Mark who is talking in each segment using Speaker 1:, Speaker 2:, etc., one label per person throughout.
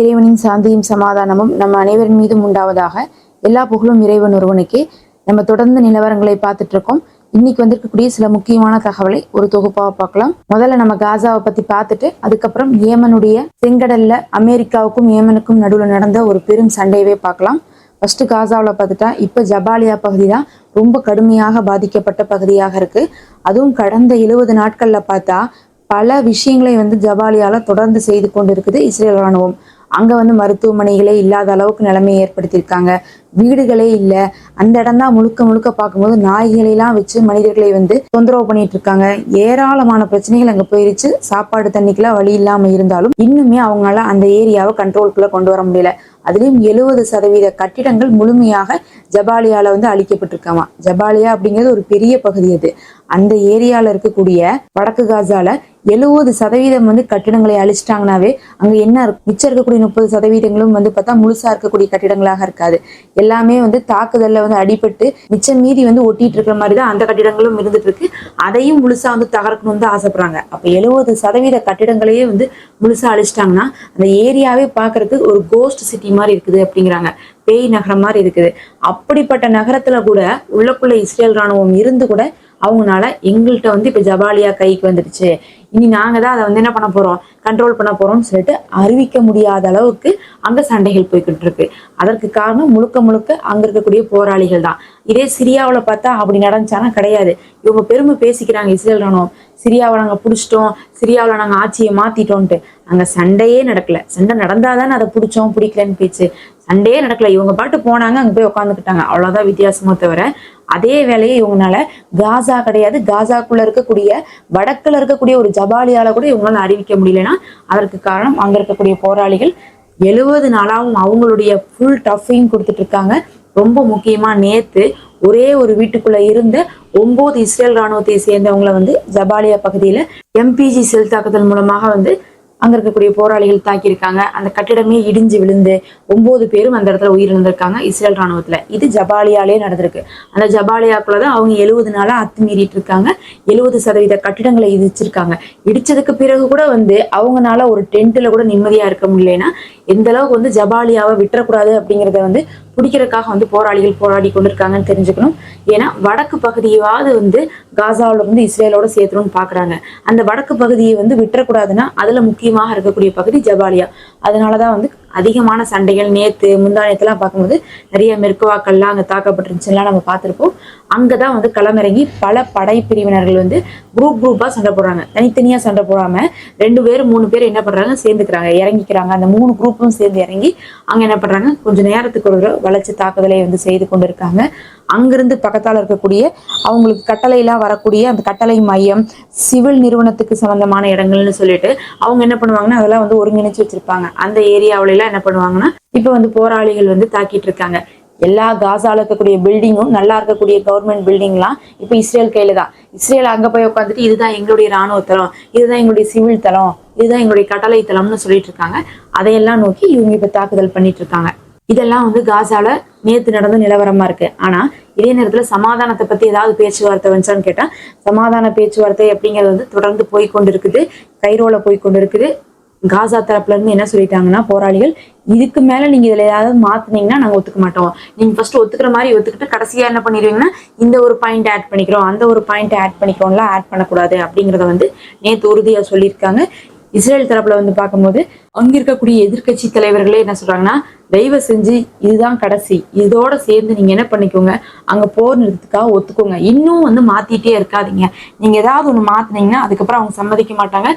Speaker 1: இறைவனின் சாந்தியும் சமாதானமும் நம்ம அனைவரின் மீதும் உண்டாவதாக எல்லா புகழும் இறைவன் ஒருவனுக்கே. நம்ம தொடர்ந்து நிலவரங்களை பார்த்துட்டு இருக்கோம் இன்னைக்கு வந்திருக்கக்கூடிய சில முக்கியமான தகவலை ஒரு தொகுப்பாக பார்க்கலாம். முதல்ல நம்ம காசாவை பத்தி பார்த்துட்டு அதுக்கப்புறம் ஏமனுடைய செங்கடல்ல அமெரிக்காவுக்கும் ஏமனுக்கும் நடுவில் நடந்த ஒரு பெரும் சண்டையவே பார்க்கலாம். ஃபர்ஸ்ட் காசாவில் பார்த்துட்டா இப்போ ஜபாலியா பகுதி தான் ரொம்ப கடுமையாக பாதிக்கப்பட்ட பகுதியாக இருக்கு. அதுவும் கடந்த எழுபது நாட்களில் பார்த்தா பல விஷயங்களை வந்து ஜபாலியால தொடர்ந்து செய்து கொண்டு இருக்குது இஸ்ரேல் ராணுவம் அங்க வந்து மருத்துவமனைகளே இல்லாத அளவுக்கு நிலைமையை ஏற்படுத்தியிருக்காங்க. வீடுகளே இல்லை. அந்த இடம் தான் முழுக்க முழுக்க பார்க்கும்போது நாய்களெல்லாம் வச்சு மனிதர்களை வந்து தொந்தரவு பண்ணிட்டு இருக்காங்க ஏராளமான பிரச்சனைகள் அங்க போயிருச்சு. சாப்பாடு தண்ணிக்கெல்லாம் வழி இல்லாம இருந்தாலும் இன்னுமே அவங்களால அந்த ஏரியாவை கண்ட்ரோலுக்குள்ள கொண்டு வர முடியல. அதுலயும் எழுபது சதவீத கட்டிடங்கள் முழுமையாக ஜபாலியால வந்து அழிக்கப்பட்டிருக்காமா? ஜபாலியா அப்படிங்கிறது ஒரு பெரிய பகுதி அது. அந்த ஏரியால இருக்கக்கூடிய வடக்கு காசால எழுபது சதவீதம் வந்து கட்டிடங்களை அழிச்சிட்டாங்கனாவே அங்க என்ன இருக்கும் மிச்சம் இருக்கக்கூடிய முப்பது சதவீதங்களும் வந்து பார்த்தா முழுசா இருக்கக்கூடிய கட்டிடங்களாக இருக்காது. எல்லாமே வந்து தாக்குதல்ல வந்து அடிபட்டு மிச்சம் மீதி வந்து ஒட்டிட்டு இருக்கிற மாதிரி தான் அந்த கட்டிடங்களும் இருந்துட்டு இருக்கு. அதையும் முழுசா வந்து தகர்க்கணும்னு தான் ஆசைப்படுறாங்க. அப்ப எழுபது சதவீத கட்டிடங்களையே வந்து முழுசா அழிச்சிட்டாங்கன்னா அந்த ஏரியாவே பாக்குறதுக்கு ஒரு கோஸ்ட் சிட்டி மாதிரி இருக்குது அப்படிங்கிறாங்க. பேய் நகரம் மாதிரி இருக்குது. அப்படிப்பட்ட நகரத்துல கூட உள்ளக்குள்ள இஸ்ரேல் ராணுவம் இருந்து கூட அவங்கனால எங்கள்கிட்ட வந்து இப்போ ஜபாலியா கைக்கு வந்துடுச்சு. இனி நாங்கள் தான் அதை வந்து என்ன பண்ண போறோம்? கண்ட்ரோல் பண்ண போறோம்னு சொல்லிட்டு அறிவிக்க முடியாத அளவுக்கு அங்க சண்டைகள் போய்கிட்டு இருக்கு. அதற்கு காரணம் முழுக்க முழுக்க அங்க இருக்கக்கூடிய போராளிகள் தான். இதே சிரியாவுல பார்த்தா அப்படி நடந்துச்சானா கிடையாது. இவங்க பெருமை பேசிக்கிறாங்க இஸ்ரேல் ராணுவம். சிரியாவை நாங்க பிடிச்சிட்டோம். சிரியாவில் நாங்க ஆட்சியை மாற்றிட்டோன்ட்டு அங்க சண்டையே நடக்கல. சண்டை நடந்தாதானே அதை பிடிச்சோம் பிடிக்கலன்னு பேச்சு. சண்டையே நடக்கல. இவங்க பாட்டு போனாங்க அங்க போய் உட்காந்துக்கிட்டாங்க அவ்வளவுதான் வித்தியாசமோ தவிர அதே வேலையை இவங்கனால காசா கிடையாது. காசாக்குள்ள இருக்கக்கூடிய வடக்குல இருக்கக்கூடிய ஒரு ஜபாலியால கூட இவங்களால அறிவிக்க முடியலன்னா அதற்கு காரணம் அங்க இருக்கக்கூடிய போராளிகள். எழுபது நாளாவும் அவங்களுடைய ஃபுல் டஃப்பையும் கொடுத்துட்டு இருக்காங்க. ரொம்ப முக்கியமா நேத்து ஒரே ஒரு வீட்டுக்குள்ள இருந்த ஒன்பது இஸ்ரேல் ராணுவத்தை சேர்ந்தவங்களை வந்து ஜபாலியா பகுதியில எம்பிஜி செல் தாக்குதல் மூலமாக வந்து அங்க இருக்கக்கூடிய போராளிகள் தாக்கியிருக்காங்க. அந்த கட்டிடமே இடிஞ்சு விழுந்து ஒன்பது பேரும் அந்த இடத்துல உயிரிழந்திருக்காங்க. இஸ்ரேல் ராணுவத்துல. இது ஜபாலியாலே நடந்திருக்கு. அந்த ஜபாலியாக்குள்ள தான் அவங்க எழுபது நாளா அத்துமீறிட்டு இருக்காங்க. எழுபது சதவீத கட்டிடங்களை இடிச்சிருக்காங்க. இடிச்சதுக்கு பிறகு கூட வந்து அவங்கனால ஒரு டென்ட்ல கூட நிம்மதியா இருக்க முடியலன்னா எந்த அளவுக்கு வந்து ஜபாலியாவை விட்டுறக்கூடாது அப்படிங்கிறத வந்து பிடிக்கிறதுக்காக வந்து போராளிகள் போராடி கொண்டிருக்காங்கன்னு தெரிஞ்சுக்கணும். ஏன்னா வடக்கு பகுதியாவது வந்து காசாவில் வந்து இஸ்ரேலோட சேர்த்துணும்னு பாக்குறாங்க. அந்த வடக்கு பகுதியை வந்து விட்டுறக்கூடாதுன்னா அதுல முக்கியமாக இருக்கக்கூடிய பகுதி ஜபாலியா. அதனாலதான் வந்து அதிகமான சண்டைகள் நேத்து முந்தானத்துலாம் பார்க்கும்போது நிறைய மெருக்குவாக்கள்லாம் அங்கே தாக்கப்பட்டிருந்துச்சுலாம் நம்ம பார்த்துருப்போம். அங்கே தான் வந்து களமிறங்கி பல படை பிரிவினர்கள் வந்து குரூப் குரூப்பாக சண்டை போடுறாங்க. தனித்தனியாக சண்டை போடாமல் ரெண்டு பேர் மூணு பேர் என்ன பண்ணுறாங்க சேர்ந்துக்கிறாங்க. இறங்கிக்கிறாங்க. அந்த மூணு குரூப்பும் சேர்ந்து இறங்கி அங்கே என்ன பண்ணுறாங்க கொஞ்சம் நேரத்துக்கு ஒரு வளர்ச்சி தாக்குதலை வந்து செய்து கொண்டு இருக்காங்க அங்கிருந்து பக்கத்தால் இருக்கக்கூடிய அவங்களுக்கு கட்டளையெல்லாம் வரக்கூடிய அந்த கட்டளை மையம் சிவில் நிறுவனத்துக்கு சம்பந்தமான இடங்கள்னு சொல்லிட்டு அவங்க என்ன பண்ணுவாங்கன்னா அதெல்லாம் வந்து ஒருங்கிணைச்சு வச்சிருப்பாங்க. அந்த ஏரியாவில எல்லாம் என்ன பண்ணுவாங்கன்னா இப்ப வந்து போராளிகள் வந்து தாக்கிட்டு இருக்காங்க. எல்லா காசால இருக்கக்கூடிய பில்டிங்கும் நல்லா இருக்கக்கூடிய கவர்மெண்ட் பில்டிங்லாம் இப்போ இஸ்ரேல் கையில தான். இஸ்ரேல் அங்க போய் உட்காந்துட்டு இதுதான் எங்களுடைய ராணுவ தளம் இதுதான் எங்களுடைய சிவில் தளம் இதுதான் எங்களுடைய கட்டளை தளம்னு சொல்லிட்டு இருக்காங்க. அதையெல்லாம் நோக்கி இவங்க இப்ப தாக்குதல் பண்ணிட்டு இருக்காங்க. இதெல்லாம் வந்து காசால நேத்து நடந்த நிலவரமா இருக்கு. ஆனா இதே நேரத்துல சமாதானத்தை பத்தி ஏதாவது பேச்சுவார்த்தை வந்துச்சான்னு கேட்டா சமாதான பேச்சுவார்த்தை அப்படிங்கிறது வந்து தொடர்ந்து போய் கொண்டிருக்குது. கைரோல போய் கொண்டிருக்குது. காசா தரப்புல இருந்து என்ன சொல்லிட்டாங்கன்னா போராளிகள் இதுக்கு மேல நீங்க இதுல ஏதாவது மாத்துனீங்கன்னா நாங்க ஒத்துக்க மாட்டோம். நீங்க ஃபர்ஸ்ட் ஒத்துக்கிற மாதிரி ஒத்துக்கிட்டு கடைசியா என்ன பண்ணிடுவீங்கன்னா இந்த ஒரு பாயிண்ட் ஆட் பண்ணிக்கிறோம் அந்த ஒரு பாயிண்ட் ஆட் பண்ணிக்கிறோம்லாம் ஆட் பண்ணக்கூடாது அப்படிங்கறத வந்து நேத்து உறுதியா சொல்லியிருக்காங்க. இஸ்ரேல் தரப்புல வந்து பார்க்கும்போது அங்க இருக்கக்கூடிய எதிர்க்கட்சி தலைவர்களே என்ன சொல்றாங்கன்னா தயவு செஞ்சு இதுதான் கடைசி. இதோட சேர்ந்து நீங்க என்ன பண்ணிக்கோங்க. அங்க போர் நிறுத்தத்துக்காக ஒத்துக்கோங்க. இன்னும் வந்து மாத்திட்டே இருக்காதீங்க. நீங்க ஏதாவது ஒண்ணு மாத்துனீங்கன்னா அதுக்கப்புறம் அவங்க சம்மதிக்க மாட்டாங்க.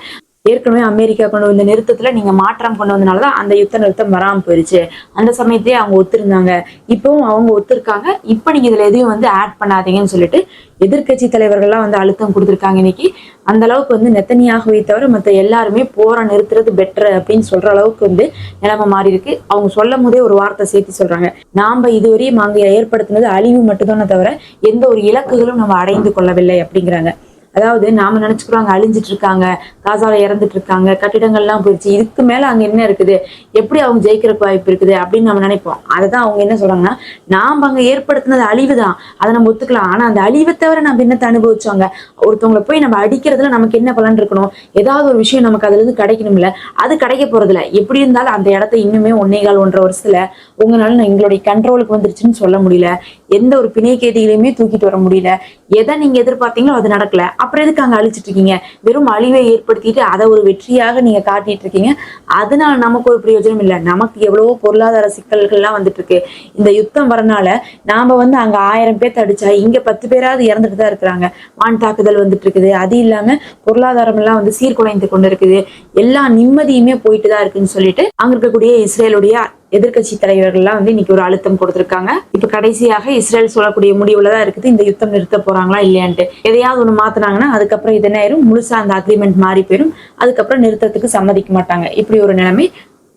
Speaker 1: ஏற்கனவே அமெரிக்கா கொண்டு வந்த நிறுத்தத்துல நீங்க மாற்றம் கொண்டு வந்தனாலதான் அந்த யுத்த நிறுத்தம் வராமல் போயிருச்சு. அந்த சமயத்திலேயே அவங்க ஒத்துருந்தாங்க. இப்பவும் அவங்க ஒத்துருக்காங்க. இப்ப நீங்க இதுல எதையும் வந்து ஆட் பண்ணாதீங்கன்னு சொல்லிட்டு எதிர்க்கட்சி தலைவர்கள்லாம் வந்து அழுத்தம் கொடுத்துருக்காங்க இன்னைக்கு. அந்த அளவுக்கு வந்து நெத்தனியாகவே தவிர மற்ற எல்லாருமே போற நிறுத்துறது பெட்டர் அப்படின்னு சொல்ற அளவுக்கு வந்து நிலைமை மாறி இருக்கு அவங்க சொல்லும் போதே ஒரு வார்த்தை சேர்த்து சொல்றாங்க. நாம இதுவரையும் அங்க ஏற்படுத்தினது அழிவு மட்டும்தானே தவிர எந்த ஒரு இலக்குகளும் நம்ம அடைந்து கொள்ளவில்லை அப்படிங்கிறாங்க. அதாவது நாம நினைச்சுக்கிறோம் அங்க அழிஞ்சிட்டு இருக்காங்க காசால இறந்துட்டு இருக்காங்க கட்டிடங்கள்லாம் போயிடுச்சு இதுக்கு மேல அங்க என்ன இருக்குது எப்படி அவங்க ஜெயிக்கிறதுக்கு வாய்ப்பு இருக்குது அப்படின்னு நம்ம நினைப்போம். அதுதான் அவங்க என்ன சொல்றாங்கன்னா நாம அங்க ஏற்படுத்தினது அழிவு தான் அதை நம்ம ஒத்துக்கலாம். ஆனா அந்த அழிவை தவிர நம்ம என்னத்தை அனுபவிச்சாங்க? ஒருத்தவங்களை போய் நம்ம அடிக்கிறதுல நமக்கு என்ன பலன் இருக்கணும்? ஏதாவது ஒரு விஷயம் நமக்கு அதுல இருந்து கிடைக்கணும்ல? அது கிடைக்க போறதில்ல. எப்படி இருந்தாலும் அந்த இடத்த இன்னுமே ஒன்னே கால் ஒன்றரை வருஷத்துல உங்களால நான் எங்களுடைய கண்ட்ரோலுக்கு வந்துருச்சுன்னு சொல்ல முடியல. எந்த ஒரு பிணைக்கேதிகளையுமே தூக்கிட்டு வர முடியல. எதை நீங்க எதிர்பார்த்தீங்களோ அது நடக்கல. அப்புறம் எதுக்கு அங்க அழிச்சிட்டு இருக்கீங்க? வெறும் அழிவை ஏற்படுத்திட்டு அதை ஒரு வெற்றியாக நீங்க காட்டிட்டு இருக்கீங்க. அதனால நமக்கு ஒரு பிரயோஜனம் இல்லை. நமக்கு எவ்வளவோ பொருளாதார சிக்கல்கள்லாம் வந்துட்டு இருக்கு. இந்த யுத்தம் வரனால நாம வந்து அங்க ஆயிரம் பேர் அடிச்சா இங்க பத்து பேராவது இறந்துட்டு தான் இருக்கிறாங்க. வான் தாக்குதல் வந்துட்டு இருக்குது. அது இல்லாம பொருளாதாரம் எல்லாம் வந்து சீர்குலைந்து கொண்டு இருக்குது. எல்லா நிம்மதியுமே போயிட்டு தான் இருக்குன்னு சொல்லிட்டு அங்க இருக்கக்கூடிய இஸ்ரேலுடைய எதிர்க்கட்சி தலைவர்கள்லாம் வந்து இன்னைக்கு ஒரு அழுத்தம் கொடுத்திருக்காங்க. இப்ப கடைசியாக இஸ்ரேல் சொல்லக்கூடிய முடிவுல தான் இருக்குது இந்த யுத்தம் நிறுத்த போறாங்களா இல்லையான்ட்டு. எதையாவது ஒண்ணு மாத்துனாங்கன்னா அதுக்கப்புறம் இது என்ன ஆயிரும் முழுசா அந்த அக்ரிமெண்ட் மாறி போயிடும் அதுக்கப்புறம் நிறுத்தத்துக்கு சம்மதிக்க மாட்டாங்க. இப்படி ஒரு நிலைமை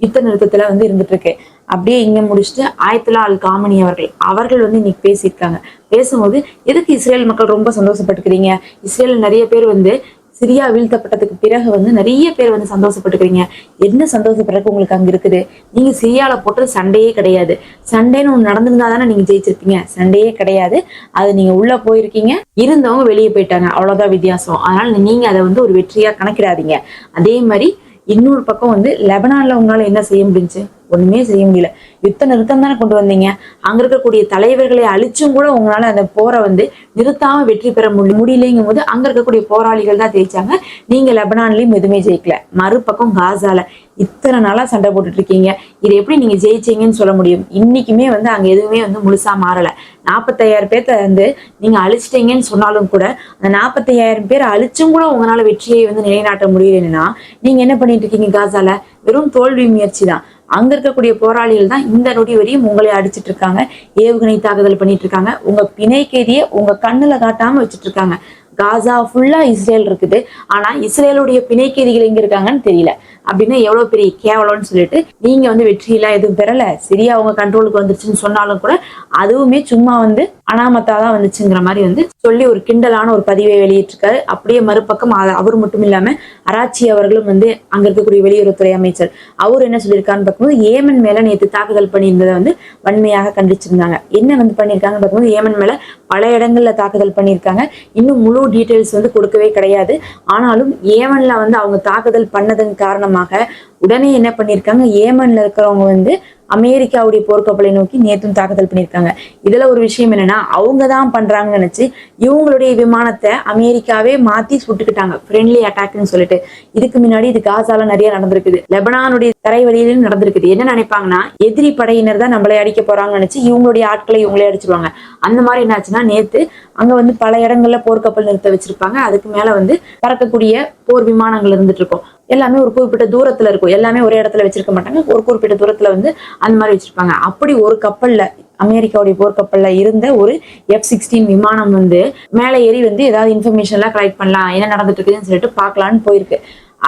Speaker 1: யுத்த நிறுத்தத்துல வந்து இருந்துட்டு இருக்கு அப்படியே இங்க முடிச்சுட்டு ஆயத்துலா அல் காமனி அவர்கள் அவர்கள் வந்து இன்னைக்கு பேசியிருக்காங்க. பேசும்போது எதுக்கு இஸ்ரேல் மக்கள் ரொம்ப சந்தோஷப்பட்டுக்கிறீங்க? இஸ்ரேல் நிறைய பேர் வந்து சிரியா வீழ்த்தப்பட்டதுக்கு பிறகு வந்து நிறைய பேர் வந்து சந்தோஷப்பட்டுக்கிறீங்க. என்ன சந்தோஷப்படுறதுக்கு உங்களுக்கு அங்க இருக்குது? நீங்க சிரியால போட்டது சண்டையே கிடையாது. சண்டைன்னு ஒண்ணு நடந்திருந்தா தானே நீங்க ஜெயிச்சிருப்பீங்க. சண்டையே கிடையாது. அது நீங்க உள்ள போயிருக்கீங்க. இருந்தவங்க வெளியே போயிட்டாங்க. அவ்வளவுதான் வித்தியாசம். அதனால நீங்க அதை வந்து ஒரு வெற்றியா கணக்கிடாதீங்க. அதே மாதிரி இன்னொரு பக்கம் வந்து லெபனான்ல உங்களால என்ன செய்ய முடிஞ்சுச்சு ஒண்ணுமே செய்ய முடியல. யுத்த நிறுத்தம் தானே கொண்டு வந்தீங்க? அங்க இருக்கக்கூடிய தலைவர்களை அழிச்சும் கூட உங்களால அந்த போரை வந்து நிறுத்தாம வெற்றி பெற முடி முடியலைங்கும் போது அங்க இருக்கக்கூடிய போராளிகள் தான் ஜெயிச்சாங்க. நீங்க லெபனான்லயும் எதுவுமே ஜெயிக்கல. மறுபக்கம் காசால. இத்தனை நாளா சண்டை போட்டுட்டு இருக்கீங்க இதை எப்படி நீங்க ஜெயிச்சீங்கன்னு சொல்ல முடியும்? இன்னைக்குமே வந்து அங்க எதுவுமே வந்து முழுசா மாறல. நாற்பத்தையாயிரம் பேர்த்த வந்து நீங்க அழிச்சிட்டீங்கன்னு சொன்னாலும் கூட அந்த நாற்பத்தையாயிரம் பேர் அழிச்சும் கூட உங்களால வெற்றியை வந்து நிலைநாட்ட முடியலன்னா நீங்க என்ன பண்ணிட்டு இருக்கீங்க காசால? வெறும் தோல்வி முயற்சி தான். அங்க இருக்கக்கூடிய போராளிகள் தான் இந்த நொடி வரையும் உங்களை அடிச்சிட்டு இருக்காங்க ஏவுகணை தாக்குதல் பண்ணிட்டு இருக்காங்க உங்க பிணை கைதியை உங்க கண்ணுல காட்டாம வச்சிட்டு இருக்காங்க காசா ஃபுல்லா இஸ்ரேல் இருக்குது. ஆனா இஸ்ரேலுடைய பிணைக்கேதிகள் எங்க இருக்காங்கன்னு தெரியல. அப்படின்னா எவ்வளவு பெரிய கேவலம்னு சொல்லிட்டு நீங்க வந்து வெற்றியெல்லாம் எதுவும் பெறல. சரியா அவங்க கண்ட்ரோலுக்கு வந்துருச்சுன்னு சொன்னாலும் கூட அதுவுமே சும்மா வந்து அனாமத்தா தான் வந்துச்சுங்கிற மாதிரி வந்து சொல்லி ஒரு கிண்டலான ஒரு பதிவை வெளியிட்டிருக்காரு. அப்படியே மறுபக்கம் அவர் மட்டும் இல்லாம அராச்சி அவர்களும் வந்து அங்க இருக்கக்கூடிய வெளியுறவுத்துறை அமைச்சர் அவர் என்ன சொல்லியிருக்காருன்னு பார்க்கும்போது ஏமன் மேல நேற்று தாக்குதல் பண்ணியிருந்ததை வந்து வன்மையாக கண்டிச்சிருந்தாங்க. என்ன வந்து பண்ணியிருக்காங்கன்னு பார்க்கும்போது ஏமன் மேல பல இடங்கள்ல தாக்குதல் பண்ணியிருக்காங்க. இன்னும் முழு டீட்டெயில்ஸ் வந்து கொடுக்கவே கிடையாது. ஆனாலும் ஏமன்ல வந்து அவங்க தாக்குதல் பண்ணதன் காரணம் காரணமாக உடனே என்ன பண்ணியிருக்காங்க? ஏமன்ல இருக்கிறவங்க வந்து அமெரிக்காவுடைய போர்க்கப்பலை நோக்கி நேற்றும் தாக்குதல் பண்ணியிருக்காங்க. இதுல ஒரு விஷயம் என்னன்னா அவங்க தான் பண்றாங்கன்னு நினைச்சு இவங்களுடைய விமானத்தை அமெரிக்காவே மாத்தி சுட்டுக்கிட்டாங்க. ஃப்ரெண்ட்லி அட்டாக்னு சொல்லிட்டு. இதுக்கு முன்னாடி இது காசால நிறைய நடந்திருக்குது. லெபனானுடைய தரை வழியிலும் நடந்திருக்குது. என்ன நினைப்பாங்கன்னா எதிரி படையினர் தான் நம்மளை அடிக்க போறாங்கன்னு நினைச்சு இவங்களுடைய ஆட்களை இவங்களே அடிச்சிருவாங்க. அந்த மாதிரி என்னாச்சுன்னா நேத்து அங்க வந்து பல இடங்கள்ல போர்க்கப்பல் நிறுத்த வச்சிருப்பாங்க. அதுக்கு மேல வந்து பறக்கக்கூடிய போர் விமானங்கள் இருந்துட்டு இருக்கும். எல்லாமே ஒரு குறிப்பிட்ட தூரத்துல இருக்கும். எல்லாமே ஒரே இடத்துல வச்சிருக்க மாட்டாங்க. ஒரு குறிப்பிட்ட தூரத்துல வந்து அந்த மாதிரி வச்சிருப்பாங்க. அப்படி ஒரு கப்பல்ல அமெரிக்காவுடைய போர்க்கப்பல்ல இருந்த ஒரு எஃப் சிக்ஸ்டீன் விமானம் வந்து மேலே ஏறி வந்து ஏதாவது இன்ஃபர்மேஷன் எல்லாம் கலெக்ட் பண்ணலாம். என்ன நடந்துட்டு இருக்குதுன்னு சொல்லிட்டு பார்க்கலான்னு போயிருக்கு.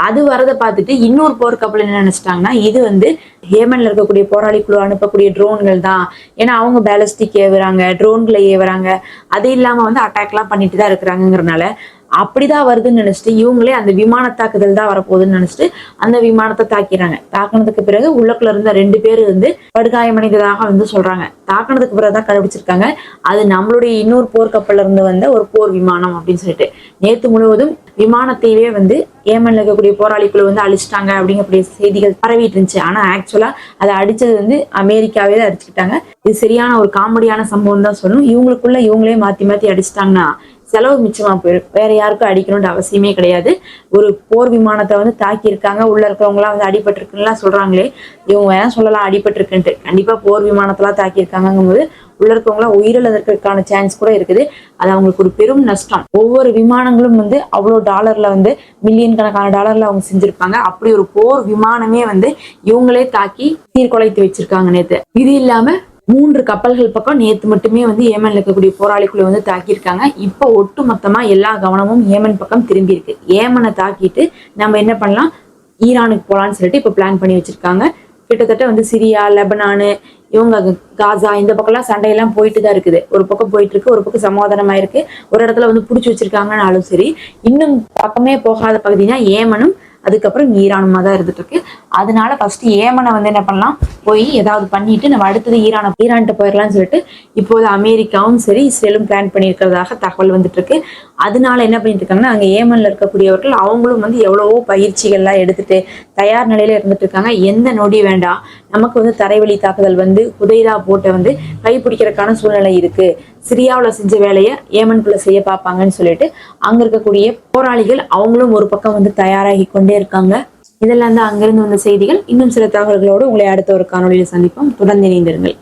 Speaker 1: அது வரதை பார்த்துட்டு இன்னொரு போர்க்கப்பல் என்ன நினைச்சிட்டாங்கன்னா இது வந்து ஹேமன்ல இருக்கக்கூடிய போராளி குழு அனுப்பக்கூடிய ட்ரோன்கள் தான். ஏன்னா அவங்க பேலஸ்டிக் ஏவுறாங்க ட்ரோன்களை ஏவுறாங்க. அது இல்லாம வந்து அட்டாக்லாம் பண்ணிட்டு தான் இருக்கிறாங்கங்கிறனால அப்படிதான் வருதுன்னு நினைச்சிட்டு இவங்களே அந்த விமான தாக்குதல் தான் வரப்போகுதுன்னு நினைச்சிட்டு அந்த விமானத்தை தாக்கிறாங்க தாக்குனதுக்கு பிறகு உள்ளக்குள்ள இருந்த ரெண்டு பேர் வந்து படுகாயமடைந்ததாக வந்து சொல்றாங்க. தாக்குனதுக்கு பிறகு தான் கண்டுபிடிச்சிருக்காங்க அது நம்மளுடைய இன்னொரு போர்க்கப்பல்ல இருந்து வந்த ஒரு போர் விமானம் அப்படின்னு சொல்லிட்டு. நேத்து முழுவதும் விமானத்தையே வந்து ஏமன்ல இருக்கக்கூடிய போராளிக்குழு வந்து அழிச்சிட்டாங்க அப்படிங்கக்கூடிய செய்திகள் பரவிட்டு இருந்துச்சு. ஆனா ஆக்சுவலா அதை அடிச்சது வந்து அமெரிக்காவே தான் அடிச்சுக்கிட்டாங்க. இது சரியான ஒரு காமெடியான சம்பவம் தான் சொல்லணும். இவங்களுக்குள்ள இவங்களே மாத்தி மாத்தி அடிச்சிட்டாங்கன்னா செலவு மிச்சமாக போயிடும் வேற யாருக்கும் அடிக்கணும்னு அவசியமே கிடையாது. ஒரு போர் விமானத்தை வந்து தாக்கியிருக்காங்க. உள்ளே உள்ள இருக்கிறவங்களாம் வந்து அடிபட்டிருக்குன்னுலாம் சொல்றாங்களே. இவங்க வேணா சொல்லலாம் அடிபட்டிருக்குன்ட்டு. கண்டிப்பா போர் விமானத்தெல்லாம் தாக்கியிருக்காங்கங்கும்போது உள்ள இருக்கவங்களாம் உயிரிழந்ததற்கான சான்ஸ் கூட இருக்குது. அது அவங்களுக்கு ஒரு பெரும் நஷ்டம். ஒவ்வொரு விமானங்களும் வந்து அவ்வளோ டாலர்ல வந்து மில்லியன் கணக்கான டாலர்ல அவங்க செஞ்சிருப்பாங்க. அப்படி ஒரு போர் விமானமே வந்து இவங்களே தாக்கி சீர்குலைத்து வச்சிருக்காங்க நேற்று இது இல்லாம மூன்று கப்பல்கள் பக்கம் நேற்று மட்டுமே வந்து ஏமன்ல இருக்கக்கூடிய போராளிக்குள்ள வந்து தாக்கியிருக்காங்க. இப்போ ஒட்டு மொத்தமா எல்லா கவனமும் ஏமன் பக்கம் திரும்பி இருக்கு. ஏமனை தாக்கிட்டு நம்ம என்ன பண்ணலாம்? ஈரானுக்கு போகலான்னு சொல்லிட்டு இப்போ பிளான் பண்ணி வச்சிருக்காங்க. கிட்டத்தட்ட வந்து சிரியா லெபனானு இவங்க காசா இந்த பக்கம்லாம் சண்டையெல்லாம் போயிட்டு தான் இருக்குது. ஒரு பக்கம் போயிட்டு இருக்கு ஒரு பக்கம் சமாதானமா இருக்கு. ஒரு இடத்துல வந்து பிடிச்சி வச்சிருக்காங்கனாலும் சரி இன்னும் பக்கமே போகாத பகுதினா ஏமனும் அதுக்கப்புறம் ஈரானுமா தான் இருந்துட்டு இருக்கு. அதனால ஃபர்ஸ்ட் ஏமனை வந்து என்ன பண்ணலாம்? போய் ஏதாவது பண்ணிட்டு நம்ம அடுத்தது ஈரானை ஈரான்கிட்ட போயிடலாம்னு சொல்லிட்டு இப்போது அமெரிக்காவும் சரி இஸ்ரேலும் பிளான் பண்ணியிருக்கிறதாக தகவல் வந்துட்டு இருக்கு அதனால என்ன பண்ணிட்டு இருக்காங்கன்னா அங்கே ஏமன்ல இருக்கக்கூடியவர்கள் அவங்களும் வந்து எவ்வளவோ பயிற்சிகள்லாம் எடுத்துட்டு தயார் நிலையில இருந்துட்டு இருக்காங்க எந்த நொடி வேண்டாம். நமக்கு வந்து தரைவழி தாக்குதல் வந்து புதைதா போட்டை வந்து கைப்பிடிக்கிறதுக்கான சூழ்நிலை இருக்கு. சிரியாவில் செஞ்ச வேலையை ஏமன்குள்ள செய்ய பார்ப்பாங்கன்னு சொல்லிட்டு அங்க இருக்கக்கூடிய போராளிகள் அவங்களும் ஒரு பக்கம் வந்து தயாராகி கொண்டே இருக்காங்க. இதெல்லாம் தான் அங்கிருந்து வந்த செய்திகள். இன்னும் சில தகவல்களோடு உங்களை அடுத்த ஒரு காணொலியில் சந்திப்போம். தொடர்ந்து இணைந்திருங்கள்.